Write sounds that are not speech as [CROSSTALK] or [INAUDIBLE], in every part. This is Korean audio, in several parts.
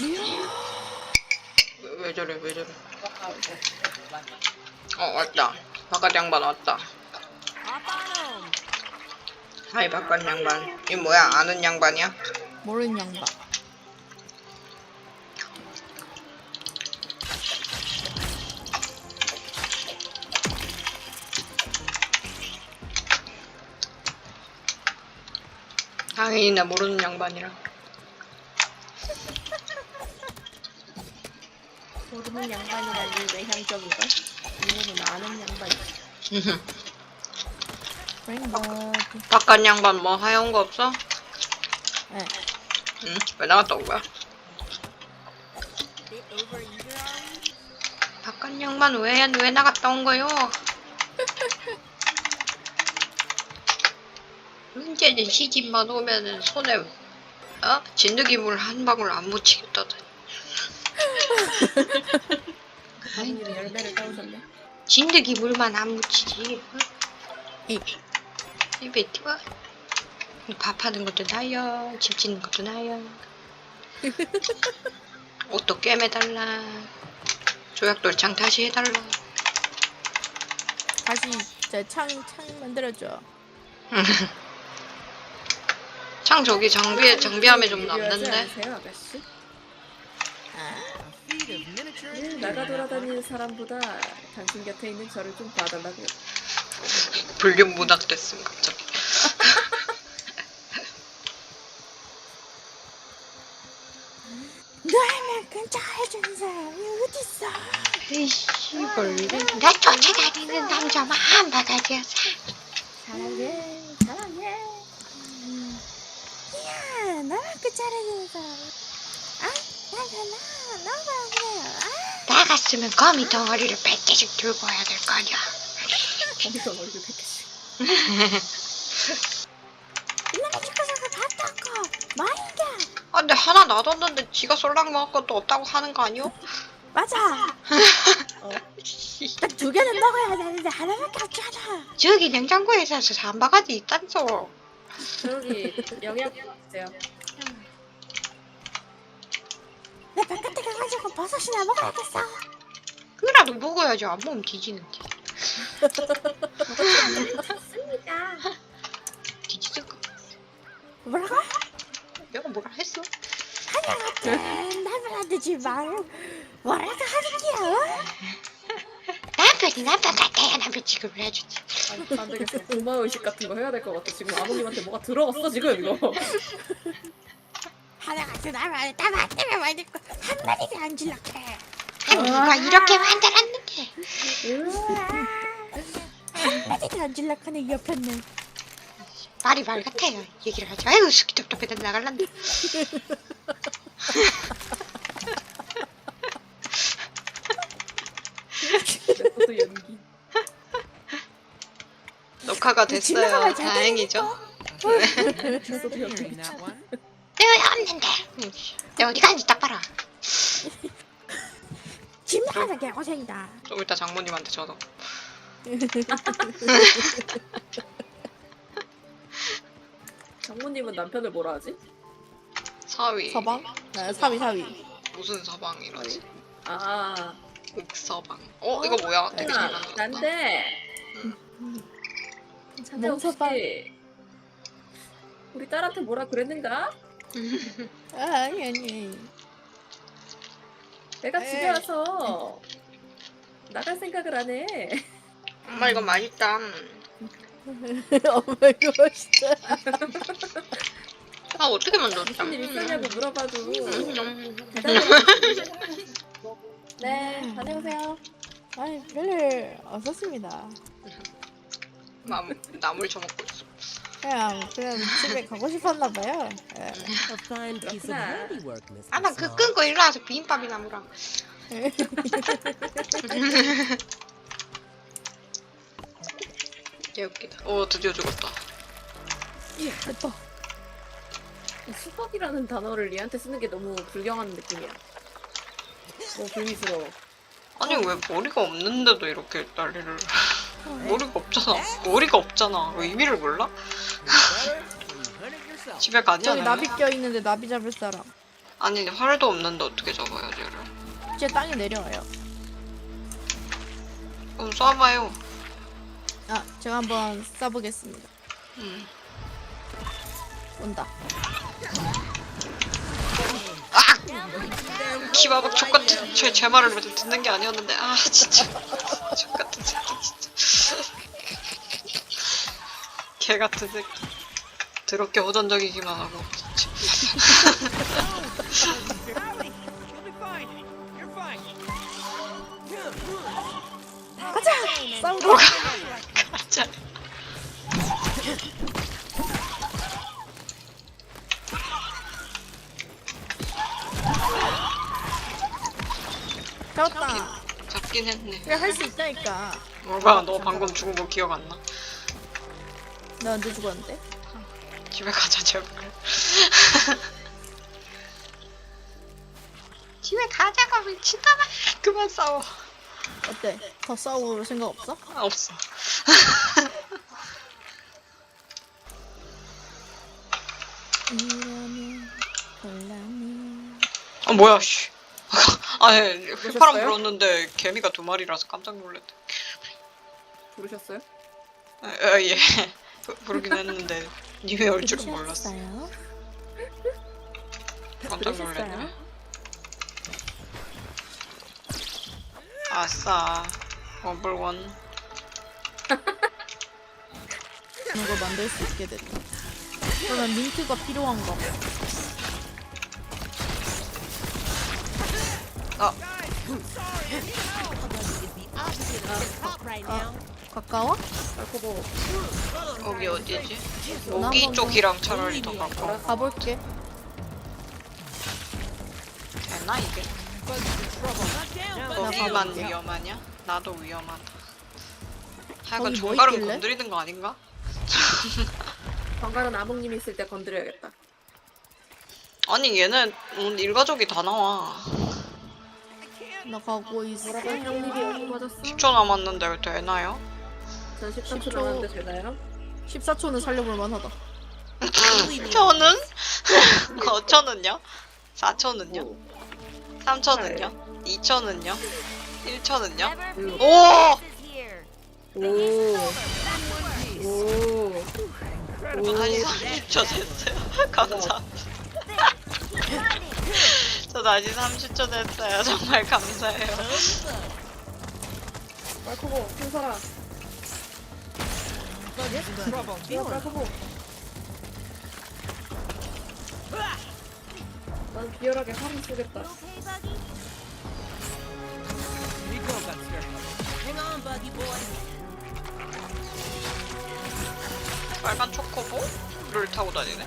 왜, 왜 저래 왜 저래? 어 왔다. 바깥 양반 왔다. 하이 바깥 양반. 이 뭐야? 아는 양반이야? 모르는 양반. 당연히 나 모르는 양반이라 모르는 양반이라니 외향적이다. 이거는 아는 양반. 브레인버드. 바깥 양반 뭐 하여온 거 없어? 네. 응? 왜 나갔다 온 거야? 바깥 양반 왜, 왜 나갔다 온 거요? [LAUGHS] 문제는 시집만 오면은 손에 어? 진드기 물 한 방울 안 묻히겠다더니 아니면 열매를 따오셨네. 진드기 물만 안 묻히지 이. 이 베티가 밥하는 것도 나요 집 짓는 것도 나요 [LAUGHS] 옷도 꿰매달라 조약돌창 다시 해달라 다시 저창 창 만들어줘. [LAUGHS] 창 저기 장비에 장비함에 좀 남는데 아세요, 아가씨? 늘 나가 돌아다니는 사람보다 당신 곁에 있는 저를 좀 봐달라고요. 불륜 문학 됐음 갑자기 [LAUGHS] 너희만큼 잘해주는 사람이 어딨어? 이씨벌 나 쫓아다니는 남자만 받아줘서 사랑해, 사랑해. 야, 너만큼 잘해주는 사람. 아, 나나 너무 그래요. 나갔으면 거미 덩어리를 100개씩 들고 와야 될 거 아니야 거기서 머리를 100개씩. 이놈의 집구석을 봤다고 뭐인가? 아 근데 하나 놔뒀는데 지가 쏠랑 먹을 것도 없다고 하는 거 아니오? 맞아. [LAUGHS] 어, 딱두 개는 먹어야 되는데 하나밖에 없잖아. 저기 냉장고에 있어서 삼바가지 있단소 저기 영양 주세요. 내 바깥에 가가지고 버섯이나 먹어야겠어. 그라도 먹어야지 안 먹으면 뒤지는데 습니다 뒤지는 거 뭐라고? 내가 뭐라 했어? 하나같은 남편한테 지 말 뭐라고 하는 게야? 남편이 남편 같아야 남편 취급을 해주지 안, 안 되겠어. 고마의식 같은 거 해야 될 것 같아. 지금 아버님한테 뭐가 들어갔어 지금 이거. 하나같은 남편한테 다 맞으면 말 듣고 한마디도 안 질렀대. 아니 누가 이렇게 만들었는데. 한마디도 안 질렀거든 옆에는. 말이 말 같아요. 얘기를 하죠 아이고 스키톱톱에다 나갈란다 또 연기. 녹화가 지나가면 됐어요. 잘 다행이죠. 연기. 내가 없는데 응. 내가 어디 갔는지 딱 봐라 집 나가는 게 고생이다. 좀 이따 장모님한테 전화 [LAUGHS] 장모님은 남편을 뭐라 하지? 사위 서방? 네, 사위 사위. 무슨 서방이라지 아, 옥서방 어 이거 뭐야 되게 잘 야, 만들었다 난데. 자네 혹시 몽서방. 우리 딸한테 뭐라 그랬는가? 아, 아니 아니. 내가 집에 에이. 와서 나갈 생각을 안 해. 엄마 이거 맛있다 [LAUGHS] 엄마 이거 맛있다. 아 어떻게 만들었지? 무슨 일 있었냐고 물어봐도 음. 대답을 네, 다녀오세요. 아니 별일 없었습니다. 남, 나물 처먹고 있어 그냥 그냥 집에 가고 싶었나 봐요. 예. A fine piece of 그렇구나. handiwork, Miss 아나 그 Small. 끊고 일어나서 비빔밥이나 먹으라 개웃기다 [LAUGHS] 오 드디어 죽었다 됐다. 수박이라는 단어를 얘한테 쓰는 게 너무 불경한 느낌이야. 너무 불미스러워. 아니 왜 머리가 없는데도 이렇게 난리를 머리가 없잖아 머리가 없잖아 왜 의미를 몰라? [LAUGHS] 집에 가냐 저기? 나비 껴 있는데 나비 잡을 사람. 아니 활도 없는데 어떻게 잡아요 쟤를? 이제 땅에 내려와요. 그럼 쏴봐요. 아, 제가 한번 쏴보겠습니다. 음. 온다. 기바박 족같은 제, 제 말을 왜 듣는 게 아니었는데 아 진짜 [LAUGHS] 족같은 새끼 진짜 개 같은 새끼 더럽게 호전적이기만 하고 진짜 싸우고. 가자 잡았다. 잡긴 했네 그래, 할 수 있다니까. 뭐가 너 방금 죽은 거 기억 안 나? 나 언제 죽었는데? 집에 가자 제발 [LAUGHS] 집에 가자고 미친놈아 그만 싸워 어때? 더 싸울 생각 없어? 아, 없어 이러면. [LAUGHS] 아 뭐야 씨 [LAUGHS] 아니 휘파람 보셨어요? 불었는데 개미가 두 마리라서 깜짝 놀랐대 부르셨어요? 아, 아, 예 부- 부르긴 했는데 님이 올 줄은 몰랐어. 괜찮았어요? 깜짝 놀랐네. 아싸. 원불원. 그런 걸 만들 수 있게 됐다. 그러면 민트가 필요한가 봐. 아 가까워? 알코보 여기 어디지? 나 여기 한번 쪽이랑 차라리 더 가까워 가볼게. 되나 이게? 거기만 가볼게. 위험하냐? 나도 위험하다 하여간 거기 뭐 있길래? 건드리는 거 아닌가? [LAUGHS] 방갈은 아몽님 있을 때 건드려야겠다. 아니 얘는 오늘 일가족이 다 나와 나 가고 있어. 형님이 여기 맞았어? 10초 남았는데 왜 되나요? 전 13초 10초. 남았는데 되나요? 14초는 살려볼 만하다. 10초는? 5초는요? [LAUGHS] 4초는요? 3초는요? 2초는요? 1초는요? 오! 오. 오. 다시 30초 됐어요. 감사합니다. 저 다시 30초 [LAUGHS] [LAUGHS] 됐어요. 정말 감사해요. 알코보 힘써라. 난 비열하게 화를 쏘겠다. 빨간 초코보를 타고 다니네.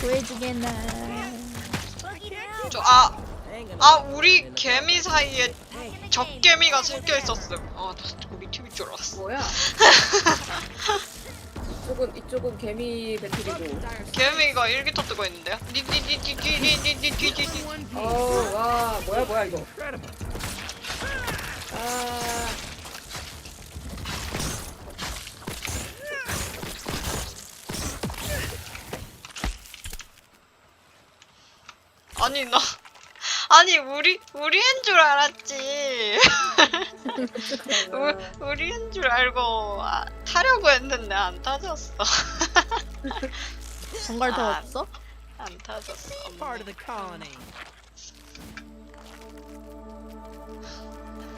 구해주겠나. 저, 아, 아, 우리 개미 사이에 적개미가 섞여 있었음. 아, 나 우리 팀일 줄 알았어. 뭐야? [LAUGHS] 이쪽은 이쪽은 개미 배틀이고. 개미가 일기토 뜨고 있는데요? 니니니니니니니니니니. 어, 와, 뭐야 뭐야 이거. 아, 아니 나 아니 우리 우리인 줄 알았지. [LAUGHS] 우, 우리인 줄 알고 아, 타려고 했는데 안 타졌어. 정갈 더 [LAUGHS] 아. 없어? 안 타졌어. Part of the colony.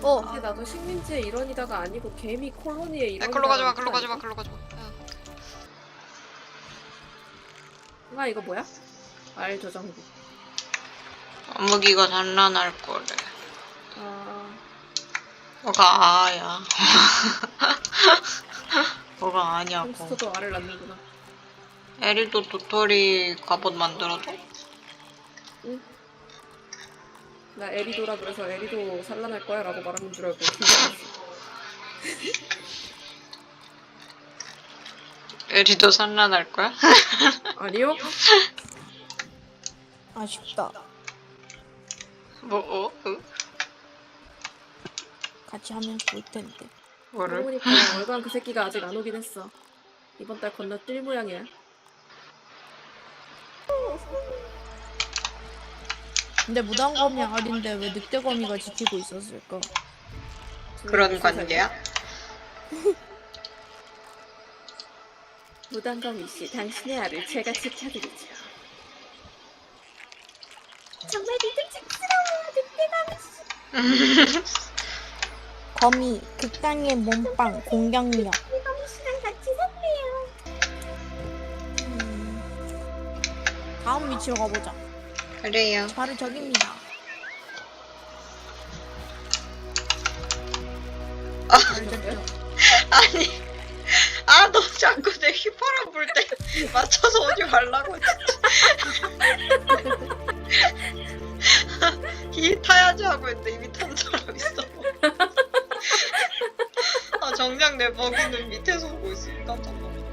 어, 근데 나도 식민지의 일원이다가 아니고 개미 콜로니의 야, 일원이다. 글로 가지 마, 글로 마, 글로 마. 응. 아 이거 뭐야? 알 저장고. 무기가 단란할 거래. 아, 뭐가 아야. [LAUGHS] 뭐가 아냐고. 햄스터도 알을 낳는구나. 에리도 도토리 갑옷 만들어도? 나 에리도라 그래서 에리도 산란할 거야 라고 말하는 줄 알고 긴장했어. [LAUGHS] 에리도 산란할 거야? 아니요? [LAUGHS] 아쉽다. 뭐, 어? 응? 같이 하면 좋을 텐데. 뭐를? 그러고 보니까 월간 그 새끼가 아직 안 오긴 했어. 이번 달 건너 뛸 모양이야. 근데 무당거미 알인데 왜 늑대거미가 지키고 있었을까? 그런 관계야? 무당검 이 씨, 당신의 알을 제가 지켜드리죠. 정말 믿음직스러워요, 늑대검이 씨. [LAUGHS] 거미 극강의 몸빵 공격력. 같이 살래요. 음. 다음 위치로 가보자. 그래요. 바로 저깁니다. 아. [LAUGHS] 아니, 아, 너 자꾸 내 휘파람 불 때 [LAUGHS] 맞춰서 오지 말라고. 진짜. [LAUGHS] 이 타야지 하고 했는데 이미 탄 사람 있어. [LAUGHS] 아, 정작 내 먹이는 밑에서 오고 있으니까.